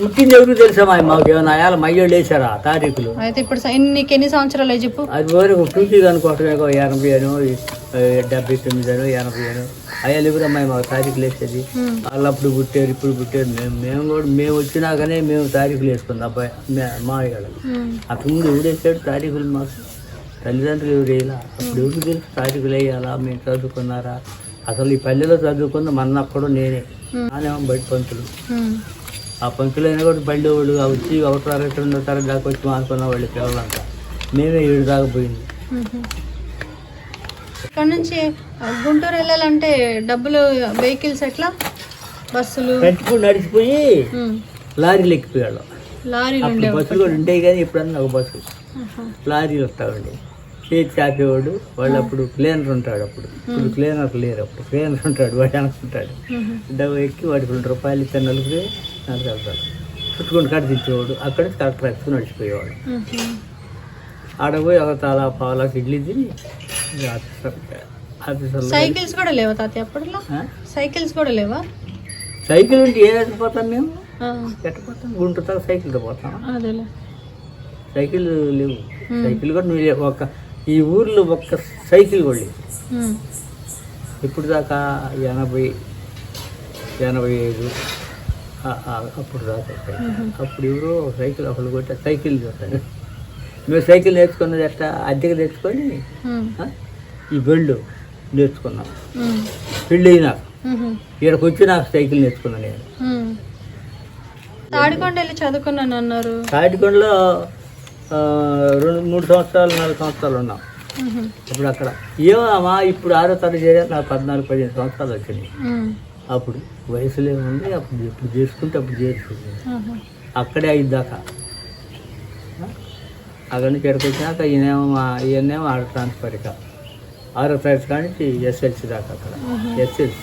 పుట్టింది ఎవరికి తెలుసా మా మాకు ఏమైనా అయాల మయ్యోళ్ళు వేసారా తారీఖులు. అయితే ఇప్పుడు స- నీకు ఎన్ని సంవత్సరాలు చెప్పు. అది వరకు టూకి అనుకోవటమే ఒక ఎనభై అను డెబ్బై తొమ్మిది అను ఎనభై అను అయ్యాలు ఎవరు అమ్మాయి మాకు తారీఖులు వేసేది? ఉమ్. వాళ్ళు అప్పుడు పుట్టారు ఇప్పుడు పుట్టారు. మేము మేము కూడా మేము వచ్చినాకనే మేము తారీఖులు వేసుకుందాం అబ్బాయి మే- మావయ్య ఉమ్. అప్పుడు ముందు ఎవరు వేసాడు తారీఖులు మాకు? తల్లిదండ్రులు ఎవరు వేయాలా? అప్పుడు ఎవరికి తెలుసు తారీఖులు వేయాలా? మేము చదువుకున్నారా? అసలు ఈ పల్లెలో చదువుకున్న మన్నప్పుడు నేనే. నానేమో బయట పంతులు. ఉమ్. ఆ పంతులైనా కూడా బండి వాళ్ళు వచ్చి ఒకటో తరగతి రెండో తరగతి దాకా వచ్చి మానుకున్న వాళ్ళు పిల్లలంతా మేమే ఏడు దాకా పోయింది. ఇక్కడ నుంచి గుంటూరు వెళ్ళాలంటే డబ్బులు వెహికల్స్ ఎట్లా? బస్సులు? పెట్టుకుని నడిచిపోయి. లారీలు ఎక్కిపోయాడు లారీలు అప్పుడు బస్సులు కూడా ఉండేవి కానీ ఇప్పుడన్నా ఒక బస్సు. లారీలు వస్తామండి చేతి చాపేవాడు వాళ్ళు అప్పుడు క్లీనర్ ఉంటాడు అప్పుడు. ఇప్పుడు క్లీనర్ లేరు అప్పుడు. క్లీనర్ ఉంటాడు వాడు అనుకుంటాడు. డబ్బు ఎక్కి వాడికి రెండు రూపాయలు ఇస్తే నలుగురు. నాకు వెళ్తాడు. చుట్టుకొని కట్ట తెచ్చేవాడు అక్కడ కరెక్ట్ ఎక్కి నడిచిపోయేవాడు. ఉమ్. ఆడ పోయి ఒక తాలా పావులకు ఇడ్లీ తిని సైకిల్స్ కూడా లేవా తాతయ్య అప్పట్లో? ఆ? సైకిల్స్ కూడా లేవా? సైకిల్ ఉంటే ఏ పోతాం మేము? ఎట్టపోతాం గుంటూరు దాకా సైకిల్తో పోతాం. అదేలే. సైకిల్ లేవు. సైకిల్ కూడా నువ్వు. ఒక ఈ ఊర్లో ఒక్క సైకిల్ కూడా ఉమ్. ఇప్పుడు దాకా ఎనభై ఎనభై ఐదు అప్పుడు సైకిల్. అప్పుడు ఎవరో సైకిల్ ఒకళ్ళు కొట్టి సైకిల్ చూస్తాను మేము సైకిల్ నేర్చుకున్నది ఎట్లా? అద్దెకి తెచ్చుకొని ఈ బెళ్ళు నేర్చుకున్నాం. పెళ్ళి అయినా. ఇక్కడికి వచ్చి నాకు సైకిల్ నేర్చుకున్నాను నేను. తాడికొండ వెళ్ళి చదువుకున్నాను అన్నారు. తాటికొండలో ఆ, రెండు మూడు సంవత్సరాలు నాలుగు సంవత్సరాలు ఉన్నాం. ఇప్పుడు అక్కడ. ఏమమ్మా ఇప్పుడు ఆరో తరగతి నాకు పద్నాలుగు పదిహేను సంవత్సరాలు ఉమ్. అప్పుడు వయసులో ఉంది అప్పుడు ఎప్పుడు చేసుకుంటే అప్పుడు చేసుకుంది. అక్కడే అయింది దాకా అక్కడి నుంచి ఎక్కడికి వచ్చినాక ఈయనేమో మా ఈయనేమో ఆడ ట్రాన్స్ఫర్ ఇక ఆరో తరగతి కానించి ఎస్ఎల్సి దాకా అక్కడ. ఎస్ఎల్సి.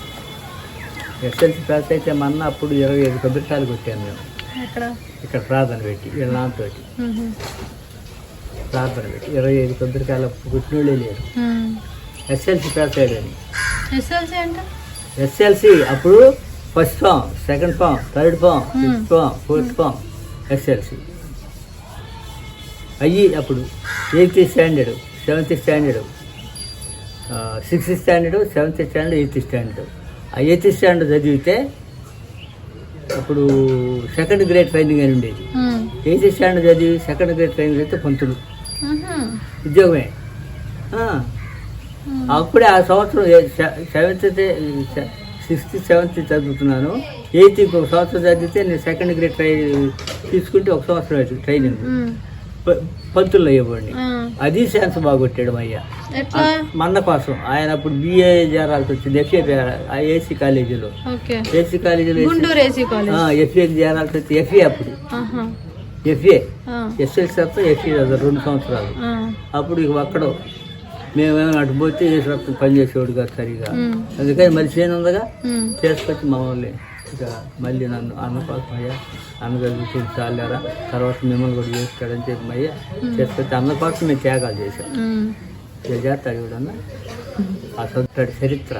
ఎస్ఎల్సి పాస్ అయితే మొన్న అప్పుడు ఇరవై ఐదు కొబ్బరికాయలు కొట్టాను మేము ఇక్కడ ప్రార్థన పెట్టి వీళ్ళ నాన్నతోటి ఉమ్. ప్రార్థన పెట్టి. ఇరవై ఐదు కొబ్బరికాయలు కొట్టినోళ్ళే లేరు. ఎస్ఎల్సి పాస్ అయ్యాడని ఎస్ఎల్సి అంటే? ఎస్ఎల్సి అప్పుడు first form second form third form fifth form fourth form SLC. అయ్యి అప్పుడు eighth standard seventh standard sixth standard seventh standard eighth standard. ఆ ఎయిత్ స్టాండర్డ్ చదివితే అప్పుడు సెకండ్ గ్రేడ్ ట్రైనింగ్ అని ఉండేది. ఎయిత్ స్టాండర్డ్ చదివి సెకండ్ గ్రేడ్ ట్రైనింగ్ అయితే పంతులు. ఉద్యోగమే. అప్పుడే ఆ సంవత్సరం సెవెంత్ సిక్స్త్ సెవెంత్ చదువుతున్నాను. ఎయిత్ ఒక సంవత్సరం చదివితే నేను సెకండ్ గ్రేడ్ ట్రై తీసుకుంటే ఒక సంవత్సరం అవుతుంది ట్రైనింగ్. ఉమ్. ప- పంతుల్లో అయ్యేవాడిని. ఆ. అది ఛాన్స్ బాగొట్టాడు అయ్య. మన్న కోసం. ఆయన అప్పుడు బిఏ చేరాల్సి వచ్చింది ఎఫ్ఏ ఏసీ కాలేజీలో. ఓకే. ఏసీ కాలేజీలో ఏసీ కాలేజ్. ఎఫ్ఏకి చేరాల్సి వచ్చి ఎఫ్ఏ అప్పుడు. ఎఫ్ఏ ఆ. ఎస్ఎల్సీ తప్ప ఎఫ్ఏ రెండు సంవత్సరాలు. ఆ. అప్పుడు ఇక అక్కడ మేమేమో అటు పోతే ఏ రక్తం పనిచేసేవాడు కాదు సరిగా. అందుకని మరి ఉమ్. చేసుకొచ్చి మమ్మల్ని ఇక మళ్ళీ నన్ను అన్న కోసం అయ్యా అన్నగారు చూసి చాలేరా? తర్వాత మిమ్మల్ని కూడా చేస్తాడని చెప్పి అయ్యా చేసుకొచ్చి అన్న కోసం మేము త్యాగాలు చేశాం. చేస్తాడు ఇవిడన్నా ఆ చరిత్ర.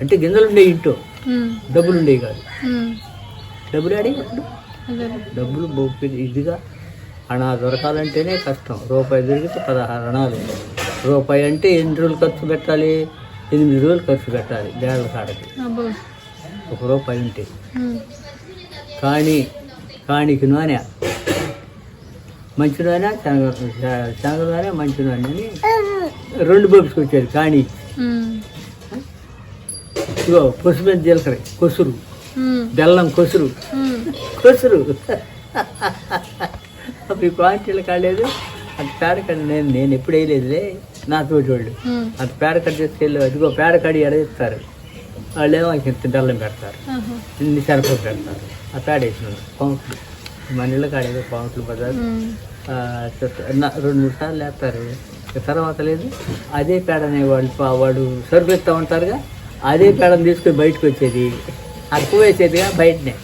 అంటే గింజలు ఉండేవి ఇంటో. డబ్బులు ఉండేవి కాదు. డబ్బులు ఆడి అదే. డబ్బులు బొప్పి ఇదిగా. అణా దొరకాలంటేనే కష్టం. రూపాయి దొరికితే పదహారు అణాలు రూపాయి అంటే ఎన్ని రోజులు ఖర్చు పెట్టాలి? ఎనిమిది రోజులు ఖర్చు పెట్టాలి బేళ్ళ కాడకి ఒక రూపాయి ఉంటే. కానీ కాణికి నూనె. మంచి నూనె శనగ శనగ నూనె మంచి నూనె అని రెండు బొబ్బుకి వచ్చారు కానీ ఉమ్. ఇగో పసుపు జీలకర్ర కొసురు. బెల్లం కొసురు. కొసురు. అప్పుడు ఈ క్వాంటీలు కాలేదు. అది పేడ కడి నేను నేను ఎప్పుడు వేయలేదులే. నా తోటి వాళ్ళు. ఉమ్. అది పేడ కడి తీసుకెళ్ళి అదిగో పేడ కడి ఎడగిస్తారు వాళ్ళేమో ఇంత బెల్లం పెడతారు. ఇన్ని సరుకులు పెడతారు. ఆ పేడ వేసిన పౌంట్లు మన ఇళ్ళ కాడేదో పౌంట్లు బజార్ రెండు మూడు సార్లు వేస్తారు ఇక తర్వాత లేదు. అదే పేడనే వాళ్ళు వాడు సరుకు ఇస్తూ ఉంటారుగా. అదే పేడని తీసుకొని బయటకు వచ్చేది. అక్కువ వేసేదిగా బయటనే.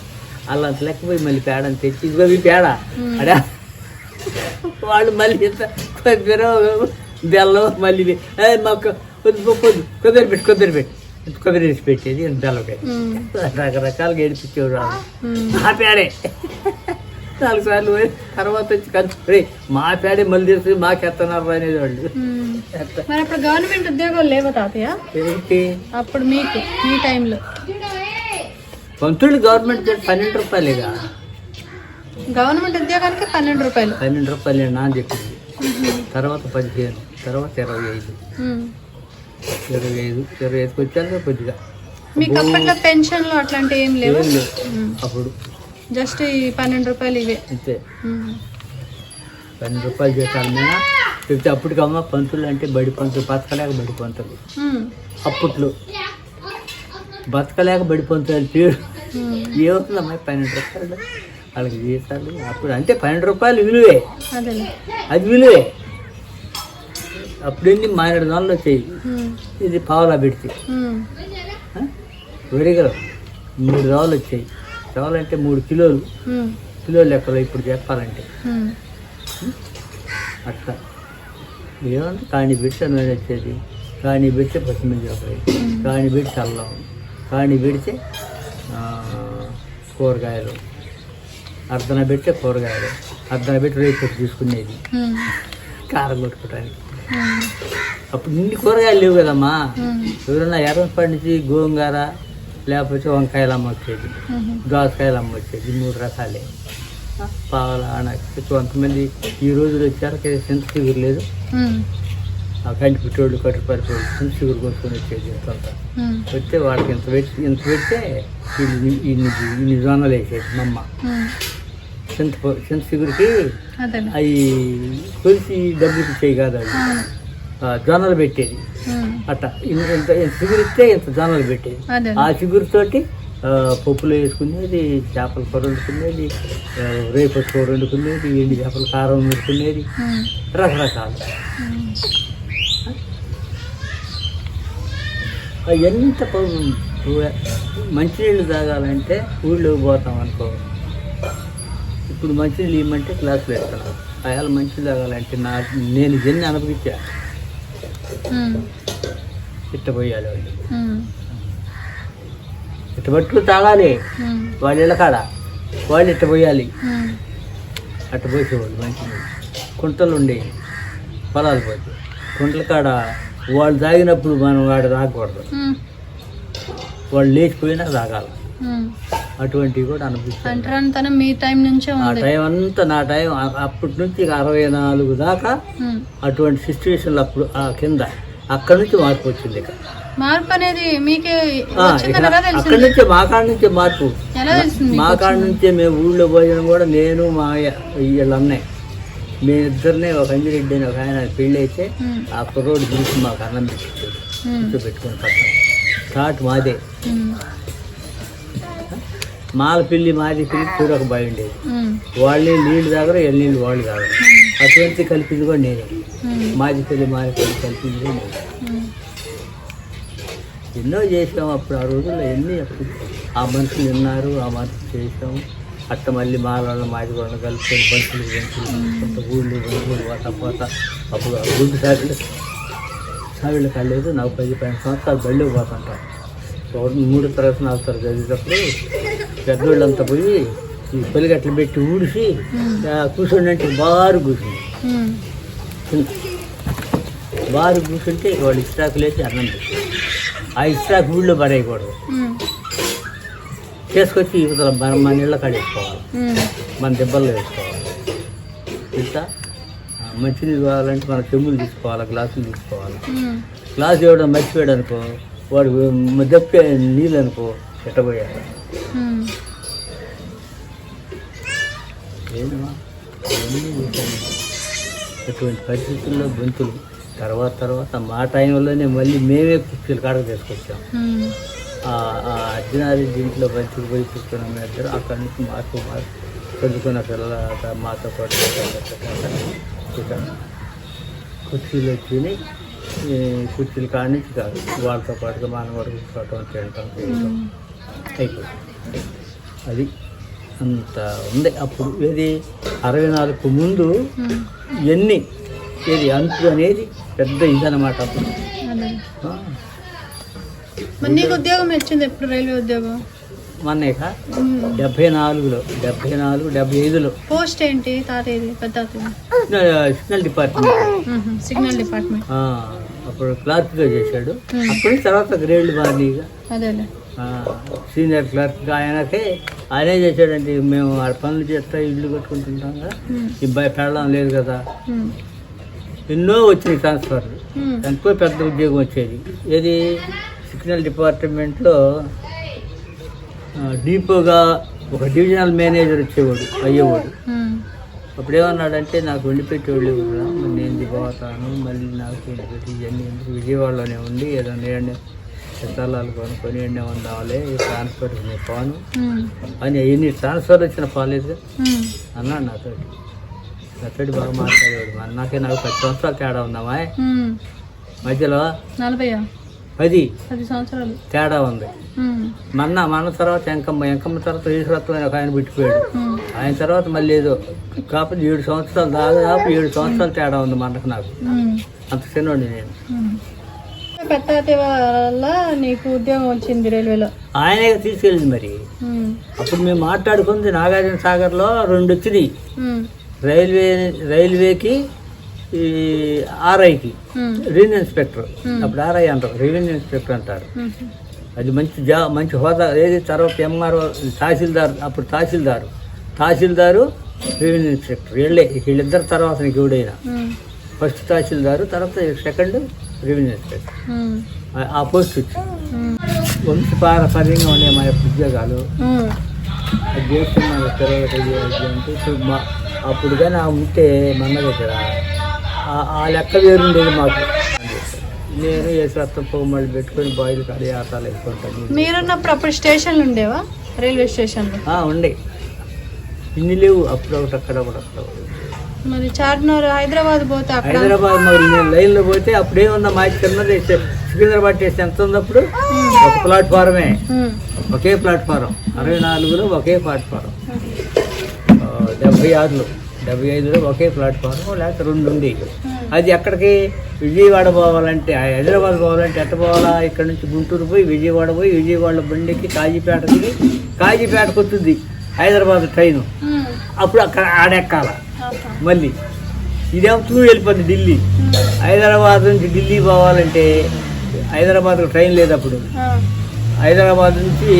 అలా అంత లెక్క పోయి మళ్ళీ పేడని తెచ్చి ఇదిగో ఈ పేడ. అడా. వాళ్ళు మళ్ళీ ఇంత బెల్లం మళ్ళీ ఇది, "ఏయ్, మాకు కొద్ది పొద్దు కొద్దిరి పెట్టు కొద్దిరి పెట్టు కొబ్బరి వేసి పెట్టేది బెల్లకాయ. రకరకాలుగా ఏడిపించేవాడు. మా పేడే. నాలుగు సార్లు తర్వాత వచ్చి కలిసి రే మా పేడే మళ్ళీ తెలిసి మాకెత్తన్నారు అనేది వాళ్ళు. మరి అప్పుడు గవర్నమెంట్ ఉద్యోగాలు లేవా తాతయ్య? అప్పుడు మీకు మీ టైంలో. పంతులు గవర్నమెంట్ పన్నెండు రూపాయలేగా? గవర్నమెంట్ ఉద్యోగానికి పన్నెండు రూపాయలు. పన్నెండు రూపాయలు నా చెప్పింది తర్వాత పదిహేను. తర్వాత ఇరవై ఐదు. ఇరవై ఐదు ఇరవై ఐదుకి వచ్చాక కొద్దిగా. మీకు అప్పట్లో పెన్షన్లు అట్లాంటివి ఏం లేవు? అప్పుడు. జస్ట్ ఈ పన్నెండు రూపాయలు ఇవే. అంతే. పన్నెండు రూపాయలు మీద చెప్తే అప్పటికమ్మ పంతులు అంటే బడి పంతులు బతకలేక బడి పంతులు. అప్పట్లో. బతకలేక బడి పంతులు పేరు. ఉమ్. ఏమవుతుందమ్మా పన్నెండు రూపాయలు? వాళ్ళకి జీతాలు అప్పుడు అంటే పన్నెండు రూపాయలు విలువే. అది విలువే. అప్పుడు ఎన్ని మానేడు దానిలో వచ్చాయి ఉమ్. ఇది పావులా పెడితే. విడిగలు. మూడు రావులు వచ్చాయి. రావులు అంటే మూడు కిలోలు. కిలోలు లెక్కలు ఇప్పుడు చెప్పాలంటే. అట్లా. ఏమంటే కాణి పెడితే నూనె వచ్చేది కాణి పెడితే పచ్చిమిర్చి ఒకటి కాణి పెడితే అల్లం. కాణి పెడితే కూరగాయలు. అర్ధన పెడితే కూరగాయలు. అర్ధన పెట్టి రేపు తీసుకునేది. కారం కొట్టుకోవడానికి. అప్పుడు ఇన్ని కూరగాయలు లేవు కదమ్మా. ఎవరన్నా ఎర్రపండి నుంచి గోంగూర లేకపోతే వంకాయలు అమ్మొచ్చేది. దోసకాయలు అమ్మొచ్చేది మూడు రకాలే పావల కొంతమంది ఈ రోజులు వచ్చాక చింత చిగురు లేదు. ఆ కంటి పిట్టోళ్ళు కట్టు పరిపోళ్ళు చింత చిగురు కొనుక్కొని వచ్చేది కొంత. వస్తే వాళ్ళకి ఇంత పెట్టి ఇంత పెడితే ఇన్ని ఇన్ని జొన్నలు వేసేది మా చింత చిగురికి అదేలే అవి కొలిసి డబ్బులు ఇచ్చేవి కాదు అవి జొన్నలు పెట్టేది. అట్ట. ఇంత చిగురు ఇస్తే ఇంత జొన్నలు పెట్టేది. ఆ చిగురుతోటి ఆ, పప్పులు వేసుకునేది చేపల కూర వండుకునేది రేపు కూర వండుకునేది ఎండి చేపల కారం వండుకునేది. రకరకాలు. ఎంత మంచినీళ్ళు తాగాలంటే ఊళ్ళో పోతాం అనుకో. ఇప్పుడు మంచినీళ్ళు ఇవ్వమంటే గ్లాసులు వేస్తున్నాం అయాల మంచినీళ్ళు తాగాలంటే నా నేను జన్ని అనుభవించా ఉమ్. ఇట్ట పోయాలి వాళ్ళు ఉమ్. ఇట్ట పట్టుకు తాగాలి. వాళ్ళ ఇళ్ళ కాడ వాళ్ళు ఇట్ట పోయాలి ఉమ్. అట్ట పోసేవాళ్ళు మంచినీళ్ళు కుంటలు ఉండేవి పొలాలు పోతే కుంటల కాడ వాళ్ళు తాగినప్పుడు మనం వాడు తాగకూడదు. వాళ్ళు లేచిపోయినా తాగాలి. అటువంటివి కూడా అనుభవిస్తాను అంటరానితనం మీ టైం నుంచే ఆ టైం అంతా నా టైం అప్పటి నుంచి అరవై నాలుగు దాకా. అటువంటి సిచ్యువేషన్లు అప్పుడు ఆ కింద అక్కడి నుంచి మార్పు వచ్చింది ఇక. మార్పు అనేది మీకే అక్కడి నుంచే మా కాడ నుంచే మార్పు. మా కాడ నుంచే మేము ఊళ్ళో భోజనం కూడా నేను మా వీళ్ళ అన్నయ్య మేమిద్దరినే ఒక అంజిరెడ్డి అని ఒక ఆయన పెళ్ళి అయితే. ఆ కుర్రోడు పిలిచి మాకు అన్నం పెట్టించాడు ఉమ్. కూర్చోబెట్టుకుని పక్కన. స్టార్ట్ మాదే. ఉమ్. మాల పిల్లి మాది పిల్లి చూడక బాగా ఉండేది ఉమ్. వాళ్ళే నీళ్ళు తాగరు ఎల్లి నీళ్ళు వాళ్ళు తాగరు. అటువంటి కలిపింది కూడా నేనే. మాది పెళ్ళి మాది పెళ్ళి కలిపింది కూడా నేనే. ఎన్నో చేసాం అప్పుడు ఆ రోజుల్లో ఎన్ని అప్పుడు ఆ మనుషులు విన్నారు ఆ మనుషులు చేసాం అట్ట మళ్ళీ మాల వాళ్ళ మాది వాళ్ళ కలుపుకొని బంతులు బంతులు కొంత ఊళ్ళు బంతులు పోత పోత. అప్పుడు ఆ గుడ్డు సాగులు. సాగులు కలేదు నాకు పది పన్నెండు సంవత్సరాలు బళ్ళు పోతుంటారు. ఒక మూడు తరగతి నాలుగు తరగతి చదివేటప్పుడు పెద్దోళ్ళంతా పోయి ఈ పొలిగట్లు పెట్టి ఊడిసి కూర్చోండి అంటే బారు కూర్చుంది. బారు కూర్చుంటే వాళ్ళు ఇస్టాకు లేచి అన్నం ఆ ఇస్టాకు ఊళ్ళో పడేయకూడదు. చేసుకొచ్చి ఇవతల మన మన ఇళ్ళ కడేసుకోవాలి. మన దెబ్బల్లో వేసుకోవాలి ఇంకా మంచినీళ్ళు కావాలంటే మన చెంబులు తీసుకోవాలి గ్లాసులు తీసుకోవాలి. గ్లాస్ ఇవ్వడం మర్చిపోయాడు అనుకో వాడు దెప్పే నీళ్ళు అనుకో ఎట్టబోయాడు చేశాను. అటువంటి పరిస్థితుల్లో గొంతులు తర్వాత తర్వాత మా టైంలోనే మళ్ళీ మేమే కుర్చీలు కాడకు తీసుకొచ్చాం. ఆ అర్జునారి దీంట్లో బంతికి పోయి మేము ఇద్దరు అక్కడి నుంచి మాకు మాకు చదువుకున్న పిల్లల మాతో పాటు. కుర్చీలు ఈ కుర్చీల కాడ నుంచి కాదు. వాళ్ళతో పాటుగా మనం కూడా కూర్చోవటం తినటం చేయటం అయిపోయింది. అది అంత ఉంది. అప్పుడు ఏది? అరవై నాలుగు ముందు ఎన్ని? ఏది? అంతు అనేది పెద్ద ఇదనమాట అప్పుడు. నీకు ఉద్యోగం వచ్చింది ఎప్పుడు రైల్వే ఉద్యోగం? మొన్నేక ఉమ్. డెబ్బై నాలుగులో. డెబ్బై నాలుగు డెబ్బై ఐదులో. పోస్ట్ ఏంటి? తాతయ్యది పెద్ద సిగ్నల్ డిపార్ట్మెంట్. Signal department. అప్పుడు క్లర్క్గా చేశాడు. నుంచి తర్వాత గ్రేడ్లు బాగా అదేలే. సీనియర్ క్లర్క్గా ఆయనకే ఆయనే చేశాడండి. మేము ఆ పనులు చేస్తా ఇల్లు కట్టుకుంటుంటాం కదా. బయ పెళ్ళం లేదు కదా. ఎన్నో వచ్చినాయి ట్రాన్స్ఫర్. ఎంతో పెద్ద ఉద్యోగం వచ్చేది. ఏది? సిగ్నల్ డిపార్ట్మెంట్లో డీపోగా ఒక డివిజనల్ మేనేజర్ వచ్చేవాడు అయ్యేవాడు. అప్పుడు ఏమన్నాడంటే నాకు వండిపెట్టేవాళ్ళు కూడా నేను దిగిపోతాను మళ్ళీ నాకు వండిపెట్టి ఇవన్నీ ఎందుకు విజయవాడలోనే ఉండి ఏదో నేను స్థలాలు కొనుక్కొని ఎండే ఉండాలి ట్రాన్స్ఫర్ పోను. అని ఎన్ని ట్రాన్స్ఫర్ వచ్చిన పోలేదు. అన్నాడు నాతోటి నాతోటి బాగా మాట్లాడేవాడు నాకే నాకు పది సంవత్సరాలు తేడా ఉందామా. మధ్యలో నలభైయా పది సంవత్సరాలు తేడా ఉంది. మన్న మన తర్వాత ఎంకమ్మ ఎంకమ్మ తర్వాత ఈశ్వరత్వం ఒక ఆయన పెట్టిపోయాడు. ఆయన తర్వాత మళ్ళీ ఏదో కాకపోతే ఏడు సంవత్సరాలు దాదాపు ఏడు సంవత్సరాలు తేడా ఉంది మనకు నాకు. అంత చిన్నోడి నేను వల్ల నీకు ఉద్యోగం వచ్చింది రైల్వేలో ఆయనే తీసుకెళ్ళింది మరి. అప్పుడు మేము మాట్లాడుకుంది నాగార్జున సాగర్లో రెండు వచ్చినాయి. రైల్వే రైల్వేకి ఈ ఆర్ఐకి. Revenue inspector. అప్పుడు ఆర్ఐ అంటారు రెవెన్యూ ఇన్స్పెక్టర్ అంటారు. అది మంచి జా మంచి హోదా ఏది తర్వాత ఎంఆర్ఓ తహసీల్దార్ అప్పుడు తహసీల్దారు తహసీల్దారు రెవెన్యూ ఇన్స్పెక్టర్ వీళ్ళే వీళ్ళిద్దరు తర్వాత నీకు ఎవడైనా. ఫస్ట్ తహసీల్దారు తర్వాత సెకండ్ రెవెన్యూ ఇన్స్పెక్టర్. ఆ- పోస్ట్ వచ్చింది ఉమ్. వంశపారపర్యంగా ఉండే మా యొక్క ఉద్యోగాలు. అది చేస్తున్నాను తిరగటి అంటే అప్పుడు కానీ ఆ ఉంటే మన దగ్గర ఆ- లెక్క వేరుండేది మాకు. నేను వేసేస్తాం పొమ్మళ్ళు పెట్టుకొని బాయిలు కడి ఆటాలు వేసుకుంటాను. మీరున్నప్పుడు అప్పుడు స్టేషన్లు ఉండేవా? రైల్వే స్టేషన్లో? ఆ, ఉండే. ఇన్ని లేవు అప్పుడు ఒకటి అక్కడ ఒకటి అక్కడ. మరి చార్మినార్ హైదరాబాద్ పోతే హైదరాబాద్ మరి నేను లైన్లో పోతే అప్పుడే ఉందా మా చిన్నది సికింద్రాబాద్ స్టేషన్ ఎంత ఉంది అప్పుడు? ఒక ప్లాట్ఫారమే. ఒకే ప్లాట్ఫారం. అరవై నాలుగులో ఒకే ప్లాట్ఫారం. డెబ్బై ఆరులో. డెబ్బై ఐదులో ఒకే ప్లాట్ఫారం లేకపోతే రెండు ఉంది అది ఎక్కడికి? విజయవాడ పోవాలంటే హైదరాబాద్ పోవాలంటే ఎట్ట పోవాలా? ఇక్కడ నుంచి గుంటూరు పోయి విజయవాడ పోయి విజయవాడ బండికి కాజీపేట దిగి కాజీపేటకు వస్తుంది హైదరాబాద్ ట్రైను. అప్పుడు అక్కడ ఆడెక్కాల. మళ్ళీ ఇదేమో తూ వెళ్ళిపోతుంది ఢిల్లీ హైదరాబాద్ నుంచి ఢిల్లీ పోవాలంటే హైదరాబాద్ ట్రైన్ లేదు అప్పుడు. హైదరాబాద్ నుంచి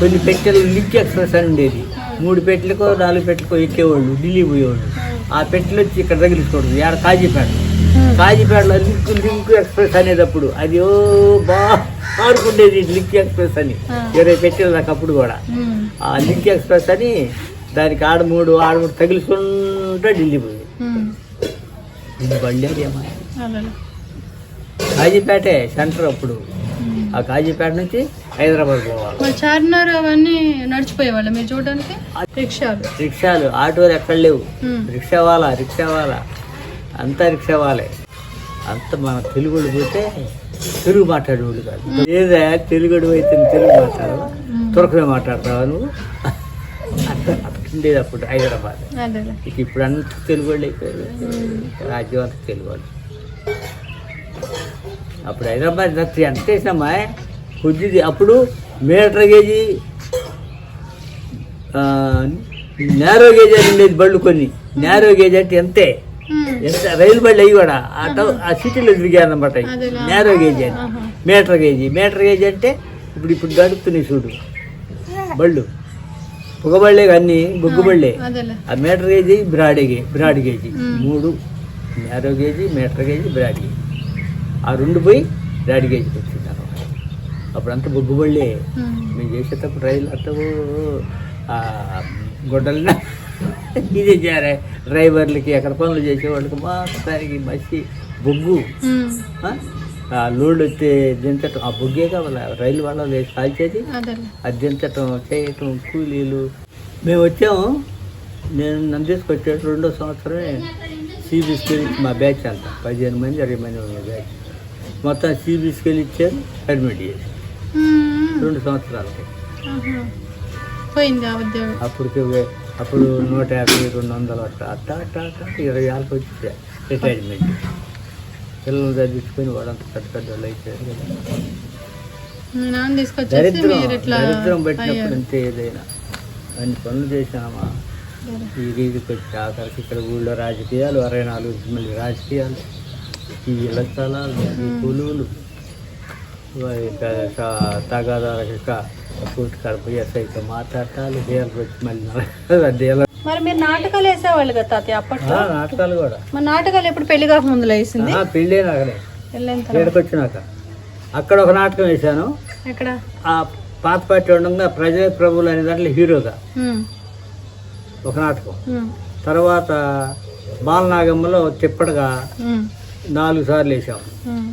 కొన్ని పెట్టెలు లింక్ ఎక్స్ప్రెస్ అని ఉండేది. మూడు పెట్టెలకో నాలుగు పెట్టెలకో ఎక్కేవాళ్ళు ఢిల్లీ పోయేవాళ్ళు ఆ పెట్టెలు వచ్చి ఇక్కడ తగిలించుకోవడం ఏడ కాజీపేట. కాజీపేటలో లింక్ లింక్ ఎక్స్ప్రెస్ అనేటప్పుడు అది ఓ బాగా ఆడుకుండేది లింక్ ఎక్స్ప్రెస్ అని. ఇరవై పెట్టెలు నాకు అప్పుడు కూడా. ఆ లింక్ ఎక్స్ప్రెస్ అని దానికి ఆడ మూడు ఆడ మూడు ఢిల్లీ పోయి ఉమ్. ఇది బండి. కాజీపేటే సెంటర్ అప్పుడు. ఆ కాజీపేట నుంచి హైదరాబాద్ పోవాలి. మరి చార్మినార్ అవన్నీ నడిచిపోయేవాళ్ళ మీరు చూడడానికి? రిక్షాలు. రిక్షాలు ఆటోలు ఎక్కడ లేవు. రిక్షా వాళ్ళ రిక్షా వాళ్ళ అంతా రిక్షా వాళ్ళే అంత మన తెలుగుడు పోతే తెలుగు మాట్లాడేవాళ్ళు కాదు. ఏదా తెలుగుడు అయితే తెలుగు మాట్లాడవా. తురకమే మాట్లాడతావా నువ్వు? ఉండేది అప్పుడు హైదరాబాద్. ఇప్పుడు అంత తెలుగు వాళ్ళు అయిపోయారు. రాజ్యం అంతా తెలుగు వాళ్ళు. అప్పుడు హైదరాబాద్ నచ్చి ఎంత చేసినామా? కొద్దిది అప్పుడు మీటర్ గేజీ నేరో గేజ్ అని ఉండేది బళ్ళు కొన్ని. నేరో గేజ్ అంటే ఎంతే. ఎంత? రైలు బళ్ళు అవి కూడా ఆ టౌ- ఆ సిటీలో తిరిగారనమాట అదేలా. నేరో గేజ్ అని. మీటర్ గేజీ మీటర్ గేజ్ అంటే ఇప్పుడు ఇప్పుడు గడుపుతున్నాయి చూడు బళ్ళు. పొగబళ్ళే అన్నీ బొగ్గు బళ్ళే అదేలే. ఆ మీటర్ గేజీ బ్రాడ్ బ్రాడ్ గేజీ మ్మ్. మూడు నేరో గేజీ మీటర్ గేజీ బ్రాడ్ గేజీ ఆ రెండు పోయి బ్రాడ్ గేజీకి వచ్చింది అనమాట అప్పుడంతా బొగ్గుబళ్ళే. మేము. చేసేటప్పుడు రైలు అట్ట గొడ్డలిన ఇది చేరే. డ్రైవర్లకి ఎక్కడ పనులు చేసేవాళ్ళకి మొత్తానికి మసి బొగ్గు. లోడ్ వచ్చే దించటం ఆ బొగ్గే కావాలి? రైలు వాళ్ళ వేసి కాల్చేది అది దించటం చేయటం కూలీలు. మేము వచ్చాము. నేను నన్ను తీసుకొచ్చాడు రెండో సంవత్సరమే సిబిఎస్కి వెళ్ళి మా బ్యాచ్ అంతా పదిహేను మంది ఇరవై మంది ఉన్న బ్యాచ్. మొత్తం వెళ్ళి ఇచ్చారు అడ్మిట్ చేసి. రెండు సంవత్సరాలకి. పోయింది ఉద్యోగం. అప్పటికి అప్పుడు నూట యాభై రెండు వందలు అట్ట అట్ట అట్ట అట్ట ఇరవై ఆరుకి వచ్చి రిటైర్మెంట్ పిల్లలు చదివించుకొని వాళ్ళంతా పెద్ద పెద్ద వాళ్ళు అయిపోయారు కదా. దరిద్రం పెట్టినప్పుడు. అంతే ఏదైనా. అన్ని పనులు చేసామా ఈ రీతికి వచ్చి ఆఖరికి ఇక్కడ ఊళ్ళో రాజకీయాలు అరవై నాలుగు మళ్ళీ రాజకీయాలు. ఈ ఇళ్ళ స్థలాలు ఈ పులువులు తగాదాల పూర్తి కడప ఎస్ఐతో మాట్లాడటాలు దేనికి వచ్చి మళ్ళీ మరి మీరు నాటకాలు వేసేవాళ్ళు కదా తాతయ్య అప్పట్లో? నాటకాలు కూడా. మరి నాటకాలు ఎప్పుడు పెళ్ళి కాక ముందు వేసింది? ఆ, పెళ్ళే నాకనే ఏడుకొచ్చినాక అక్కడ ఒక నాటకం వేశాను. ఎక్కడ? ఆ పాత పార్టీ ఉండగా ప్రజల ప్రభువులు అనే దాంట్లో హీరోగా. ఒక నాటకం. తర్వాత బాలనాగమ్మలో తిప్పటగా ఉమ్, నాలుగు సార్లు వేసాం ఉమ్.